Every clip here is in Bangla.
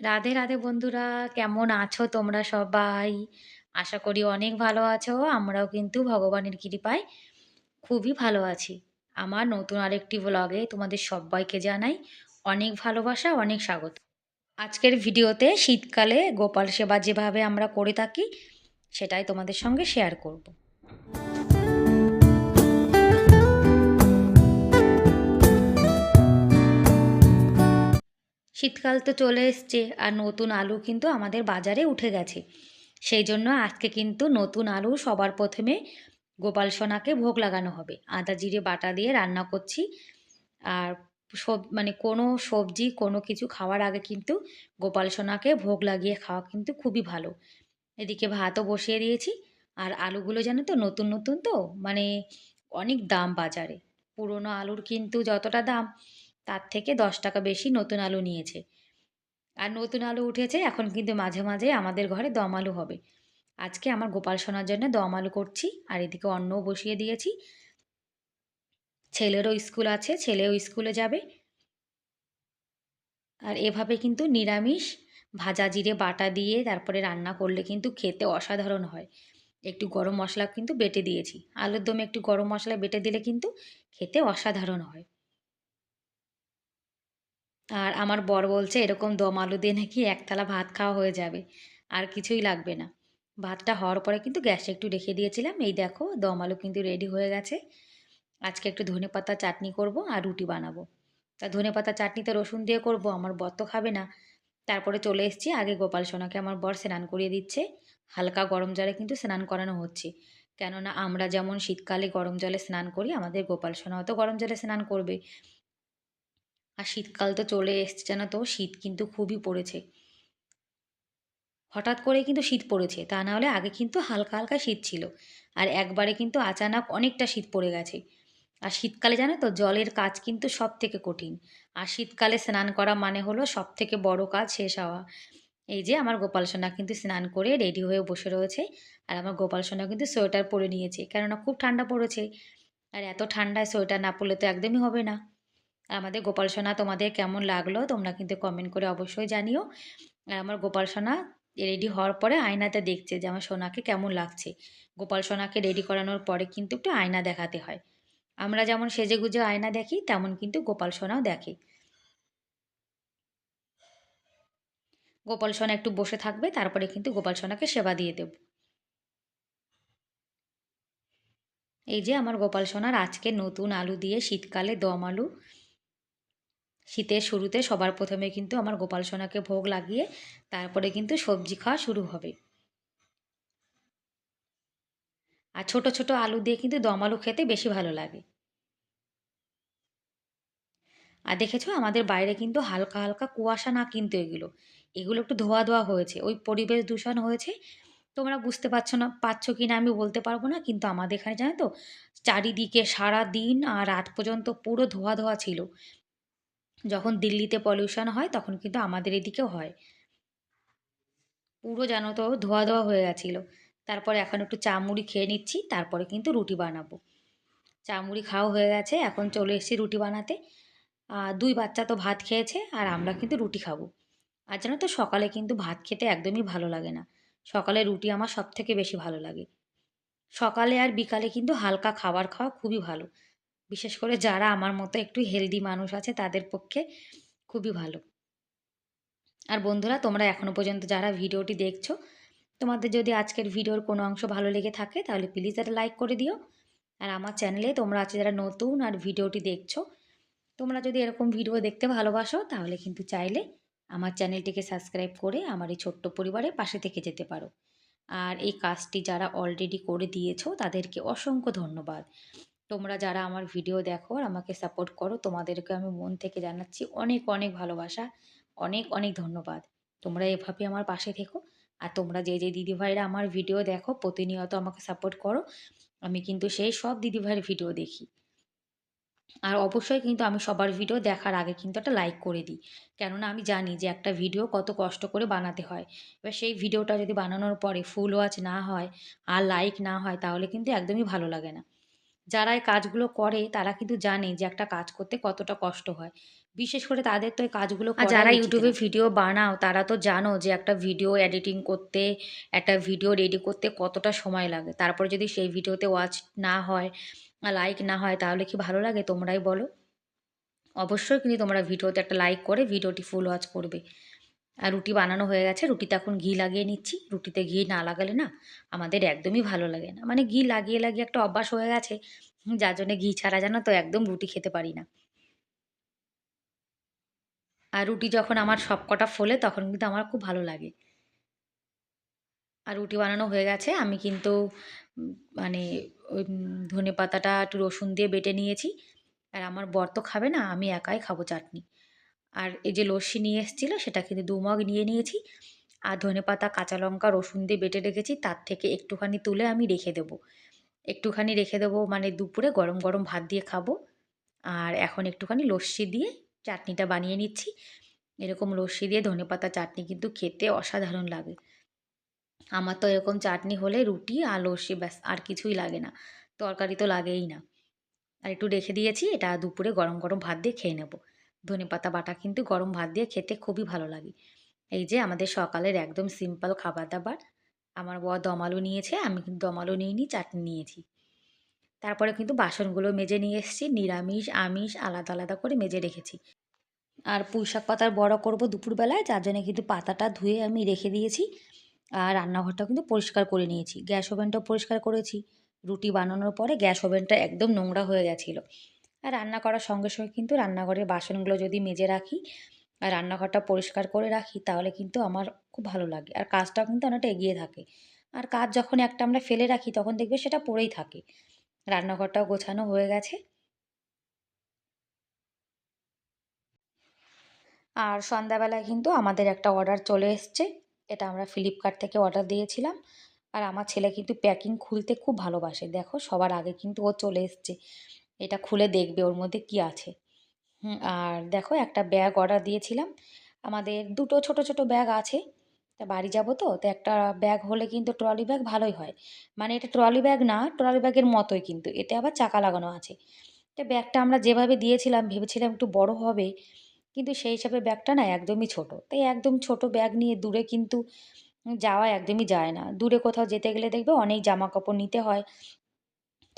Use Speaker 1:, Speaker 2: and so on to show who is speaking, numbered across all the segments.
Speaker 1: রাধে, রাধে বন্ধুরা কেমন আছো তোমরা সবাই? আশা করি অনেক ভালো আছো। আমরাও কিন্তু ভগবানের কৃপায় খুবই ভালো আছি। আমার নতুন আরেকটি ভ্লগে তোমাদের সব্বাইকে জানাই অনেক ভালোবাসা, অনেক স্বাগত। আজকের ভিডিওতে শীতকালে গোপাল সেবা যেভাবে আমরা করে থাকি সেটাই তোমাদের সঙ্গে শেয়ার করব। শীতকাল তো চলে এসছে আর নতুন আলু কিন্তু আমাদের বাজারে উঠে গেছে। সেই জন্য আজকে কিন্তু নতুন আলু সবার প্রথমে গোপাল সোনাকে ভোগ লাগানো হবে। আদা জিরে বাটা দিয়ে রান্না করছি। আর সব মানে কোনো সবজি, কোনো কিছু খাওয়ার আগে কিন্তু গোপাল সোনাকে ভোগ লাগিয়ে খাওয়া কিন্তু খুবই ভালো। এদিকে ভাতও বসিয়ে দিয়েছি। আর আলুগুলো জানো তো, নতুন নতুন তো মানে অনেক দাম বাজারে। পুরনো আলুর কিন্তু যতটা দাম তার থেকে দশ টাকা বেশি নতুন আলু নিয়েছে। আর নতুন আলু উঠেছে, এখন কিন্তু মাঝে মাঝে আমাদের ঘরে দম আলু হবে। আজকে আমার গোপাল সোনার জন্য দম আলু করছি, আর এদিকে অন্নও বসিয়ে দিয়েছি। ছেলেরও স্কুল আছে, ছেলেও স্কুলে যাবে। আর এভাবে কিন্তু নিরামিষ, ভাজা জিরে, বাটা দিয়ে তারপরে রান্না করলে কিন্তু খেতে অসাধারণ হয়। একটু গরম মশলা কিন্তু বেটে দিয়েছি। আলুর দমে একটু গরম মশলা বেটে দিলে কিন্তু খেতে অসাধারণ হয়। আর আমার বর বলছে, এরকম দম আলু দিয়ে নাকি একতলা ভাত খাওয়া হয়ে যাবে, আর কিছুই লাগবে না। ভাতটা হওয়ার পরে কিন্তু গ্যাসে একটু রেখে দিয়েছিলাম। এই দেখো, দম আলু কিন্তু রেডি হয়ে গেছে। আজকে একটু ধনে পাতা চাটনি করব আর রুটি বানাবো। তা ধনে পাতা চাটনিতে রসুন দিয়ে করব, আমার বর তো খাবে না। তারপরে চলে এসেছি, আগে গোপাল সোনাকে আমার বর স্নান করিয়ে দিচ্ছে। হালকা গরম জলে কিন্তু স্নান করানো হচ্ছে। কেননা আমরা যেমন শীতকালে গরম জলে স্নান করি, আমাদের গোপাল সোনাও তো গরম জলে স্নান করবে। আর শীতকাল তো চলে এসছে জানো তো, শীত কিন্তু খুবই পড়েছে। হঠাৎ করে কিন্তু শীত পড়েছে, তা না হলে আগে কিন্তু হালকা হালকা শীত ছিল, আর একবারে কিন্তু আচানক অনেকটা শীত পড়ে গেছে। আর শীতকালে জানো তো, জলের কাজ কিন্তু সব থেকে কঠিন, আর শীতকালে স্নান করা মানে হলো সব থেকে বড় কাজ শেষ হওয়া। এই যে আমার গোপাল সোনা কিন্তু স্নান করে রেডি হয়ে বসে রয়েছে, আর আমার গোপাল সোনা কিন্তু সোয়েটার পরে নিয়েছে, কেননা খুব ঠান্ডা পড়েছে। আর এত ঠান্ডায় সোয়েটার না পরলে তো একদমই হবে না। আমাদের গোপাল সোনা তোমাদের কেমন লাগল তোমরা কিন্তু কমেন্ট করে অবশ্যই জানিও। আর আমার গোপাল সোনা রেডি হওয়ার পরে আয়নাতে দেখছে যে আমার সোনাকে কেমন লাগছে। গোপাল সোনাকে রেডি করানোর পরে কিন্তু একটু আয়না দেখাতে হয়। আমরা যেমন সেজে গুজে আয়না দেখি, তেমন কিন্তু গোপাল সোনাও দেখে। গোপাল সোনা একটু বসে থাকবে, তারপরে কিন্তু গোপাল সোনাকে সেবা দিয়ে দেব। এই যে আমার গোপাল সোনার আজকে নতুন আলু দিয়ে শীতকালে দম আলু। শীতের শুরুতে সবার প্রথমে কিন্তু আমার গোপাল সোনাকে ভোগ লাগিয়ে তারপরে কিন্তু সবজি খাওয়া শুরু হবে। আর ছোট ছোট আলু দিয়ে কিন্তু দম আলু খেতে বেশি ভালো লাগে। আর দেখেছ আমাদের বাইরে কিন্তু হালকা হালকা কুয়াশা না কিন্তু এগুলো এগুলো একটু ধোয়া ধোয়া হয়েছে, ওই পরিবেশ দূষণ হয়েছে। তোমরা বুঝতে পারছ না, পারছ কি না আমি বলতে পারব না, কিন্তু আমাদের এখানে জানো তো, চারিদিকে সারা দিন আর রাত পর্যন্ত পুরো ধোয়া ধোয়া ছিল। যখন দিল্লিতে পলিউশন হয়, তখন কিন্তু আমাদের এদিকেও হয়। পুরো যেন তো ধোয়া ধোয়া হয়ে গেছিল। তারপরে এখন একটু চা মুড়ি খেয়ে নিচ্ছি, তারপরে কিন্তু রুটি বানাবো। চা মুড়ি খাওয়া হয়ে গেছে, এখন চলে এসেছি রুটি বানাতে। দুই বাচ্চা তো ভাত খেয়েছে, আর আমরা কিন্তু রুটি খাব। আর জানো তো, সকালে কিন্তু ভাত খেতে একদমই ভালো লাগে না। সকালে রুটি আমার সব থেকে বেশি ভালো লাগে। সকালে আর বিকালে কিন্তু হালকা খাবার খাওয়া খুবই ভালো। বিশেষ করে যারা আমার মতো একটু হেলদি মানুষ আছে, তাদের পক্ষে খুবই ভালো। আর বন্ধুরা, তোমরা এখনও পর্যন্ত যারা ভিডিওটি দেখছ, তোমাদের যদি আজকের ভিডিওর কোনো অংশ ভালো লেগে থাকে, তাহলে প্লিজ একটা লাইক করে দিও। আর আমার চ্যানেলে তোমরা আছে যারা নতুন আর ভিডিওটি দেখছ, তোমরা যদি এরকম ভিডিও দেখতে ভালোবাসো, তাহলে কিন্তু চাইলে আমার চ্যানেলটিকে সাবস্ক্রাইব করে আমার এই ছোট্ট পরিবারের পাশে থেকে যেতে পারো। আর এই কাজটি যারা অলরেডি করে দিয়েছ, তাদেরকে অসংখ্য ধন্যবাদ। তোমরা যারা আমার ভিডিও দেখো আর আমাকে সাপোর্ট করো, তোমাদেরকে আমি মন থেকে জানাচ্ছি অনেক অনেক ভালোবাসা। অনেক অনেক ধন্যবাদ। তোমরা এভাবে আমার পাশে থেকো আর তোমরা যে যে দিদিভাইরা আমার ভিডিও দেখো, প্রতিনিয়ত আমাকে সাপোর্ট করো। আমি কিন্তু সেই সব দিদিভাইয়ের ভিডিও দেখি। আর অবশ্যই কিন্তু আমি সবার ভিডিও দেখার আগে কিন্তু একটা লাইক করে দিই। কেননা আমি জানি যে একটা ভিডিও কত কষ্ট করে বানাতে হয়। এবার সেই ভিডিওটা যদি বানানোর পরে ফুল ওয়াচ না হয় আর লাইক না হয়, তাহলে কিন্তু একদমই ভালো লাগে না। যারা এই কাজগুলো করে তারা কিন্তু জানে যে একটা কাজ করতে কতটা কষ্ট হয়।
Speaker 2: বিশেষ করে তাদের তো এই কাজগুলো
Speaker 1: আর যারা ইউটিউবে ভিডিও বানাও তারা তো জানো যে একটা ভিডিও এডিটিং করতে একটা ভিডিও রেডি করতে কতটা সময় লাগে। তারপরে যদি সেই ভিডিওতে ওয়াচ না হয় লাইক না হয় তাহলে কি ভালো লাগে তোমরাই বলো? অবশ্যই কিন্তু তোমরা ভিডিওতে একটা লাইক করে ভিডিওটি ফুল ওয়াচ করবে। আর রুটি বানানো হয়ে গেছে, রুটিতে এখন ঘি লাগিয়ে নিচ্ছি। রুটিতে ঘি না লাগালে না আমাদের একদমই ভালো লাগে না। মানে ঘি লাগিয়ে লাগিয়ে একটা অভ্যাস হয়ে গেছে, যার জন্য ঘি ছাড়া জানো তো একদম রুটি খেতে পারি না। আর রুটি যখন আমার সব কটা ফোলে তখন কিন্তু আমার খুব ভালো লাগে। আর রুটি বানানো হয়ে গেছে, আমি কিন্তু মানে ওই ধনে পাতাটা একটু রসুন দিয়ে বেটে নিয়েছি। আর আমার বর তো খাবে না, আমি একাই খাব চাটনি। আর এই যে লস্যি নিয়ে এসেছিল, সেটা কিন্তু দু মগ নিয়ে নিয়েছি। আর ধনে পাতা, কাঁচা লঙ্কা, রসুন দিয়ে বেটে রেখেছি, তার থেকে একটুখানি তুলে আমি রেখে দেবো। একটুখানি রেখে দেবো মানে দুপুরে গরম গরম ভাত দিয়ে খাব। আর এখন একটুখানি লস্যি দিয়ে চাটনিটা বানিয়ে নিচ্ছি। এরকম লস্যি দিয়ে ধনেপাতা চাটনি কিন্তু খেতে অসাধারণ লাগে। আমার তো এরকম চাটনি হলে রুটি আর লস্যি ব্যাস, আর কিছুই লাগে না। তরকারি তো লাগেই না। আর একটু রেখে দিয়েছি, এটা দুপুরে গরম গরম ভাত দিয়ে খেয়ে নেব। ধনেপাতা বাটা কিন্তু গরম ভাত দিয়ে খেতে খুবই ভালো লাগে। এই যে আমাদের সকালের একদম সিম্পল খাবার দাবার, আমার বর দমালু নিয়েছে, আমি কিন্তু দমালু নিইনি, চাটনি নিয়েছি। তারপরে কিন্তু বাসনগুলো মেজে নিয়ে এসেছি, নিরামিষ, আমিষ আলাদা আলাদা করে মেজে রেখেছি। আর পুঁই শাক পাতার বড়া করব দুপুরবেলায়, যার জন্য কিন্তু পাতাটা ধুয়ে আমি রেখে দিয়েছি। আর রান্নাঘরটা কিন্তু পরিষ্কার করে নিয়েছি। গ্যাস ওভেনটাও পরিষ্কার করেছি। রুটি বানানোর পরে গ্যাস ওভেনটা একদম নোংরা হয়ে গেছিল। আর রান্না করার সঙ্গে সঙ্গে কিন্তু রান্নাঘরের বাসনগুলো যদি মেজে রাখি আর রান্নাঘরটা পরিষ্কার করে রাখি, তাহলে কিন্তু আমার খুব ভালো লাগে। আর কাজটাও কিন্তু অনেকটা এগিয়ে থাকে। আর কাজ যখন একটা আমরা ফেলে রাখি, তখন দেখবে সেটা পড়েই থাকে। রান্নাঘরটাও গোছানো হয়ে গেছে। আর সন্ধ্যাবেলায় কিন্তু আমাদের একটা অর্ডার চলে এসছে। এটা আমরা ফ্লিপকার্ট থেকে অর্ডার দিয়েছিলাম। আর আমার ছেলে কিন্তু প্যাকিং খুলতে খুব ভালোবাসে। দেখো, সবার আগে কিন্তু ও চলে এসছে। এটা খুলে দেখবে ওর মধ্যে কি আছে। আর দেখো একটা ব্যাগ অর্ডার দিয়েছিলাম। আমাদের দুটো ছোট ছোট ব্যাগ আছে। তা বাড়ি যাব তো তো একটা ব্যাগ হলে কিন্তু ট্রলি ব্যাগ ভালোই হয়। মানে এটা ট্রলি ব্যাগ না ট্রলি ব্যাগের মতোই কিন্তু। এতে আবার চাকা লাগানো আছে। তো ব্যাগটা আমরা যেভাবে দিয়েছিলাম, ভেবেছিলাম একটু বড় হবে। কিন্তু সেই হিসাবে ব্যাগটা না একদমই ছোট। তাই একদম ছোট ব্যাগ নিয়ে দূরে কিন্তু যাওয়া একদমই যায় না। দূরে কোথাও যেতে গেলে দেখবে অনেক জামা কাপড় নিতে হয়।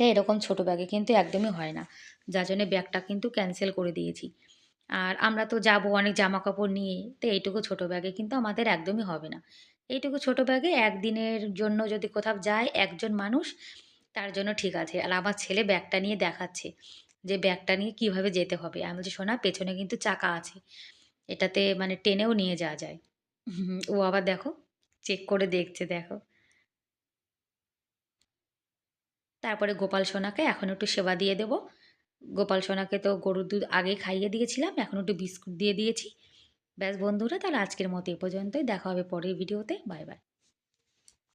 Speaker 1: এরকম ছোট ব্যাগে কিন্তু একদমই হয় না। যার জন্যে ব্যাগটা কিন্তু ক্যান্সেল করে দিয়েছি। আর আমরা তো যাব অনেক জামা কাপড় নিয়ে, তো এইটুকু ছোট ব্যাগে কিন্তু আমাদের একদমই হবে না। এইটুকু ছোট ব্যাগে একদিনের জন্য যদি কোথাও যায় একজন মানুষ, তার জন্য ঠিক আছে। আর আমার ছেলে ব্যাগটা নিয়ে দেখাচ্ছে যে ব্যাগটা নিয়ে কীভাবে যেতে হবে। আমি বলছি শোনা পেছনে কিন্তু চাকা আছে। এটাতে মানে টেনেও নিয়ে যাওয়া যায়। ও আবার দেখো চেক করে দেখছে, দেখো। তারপরে গোপাল সোনাকে এখন একটু সেবা দিয়ে দেব। গোপাল সোনাকে তো গরুর দুধ আগে খাইয়ে দিয়েছিলাম, এখন একটু বিস্কুট দিয়ে দিয়েছি। ব্যাস বন্ধুরা, তাহলে আজকের মতো এ পর্যন্তই। দেখা হবে পরের ভিডিওতে। Bye bye.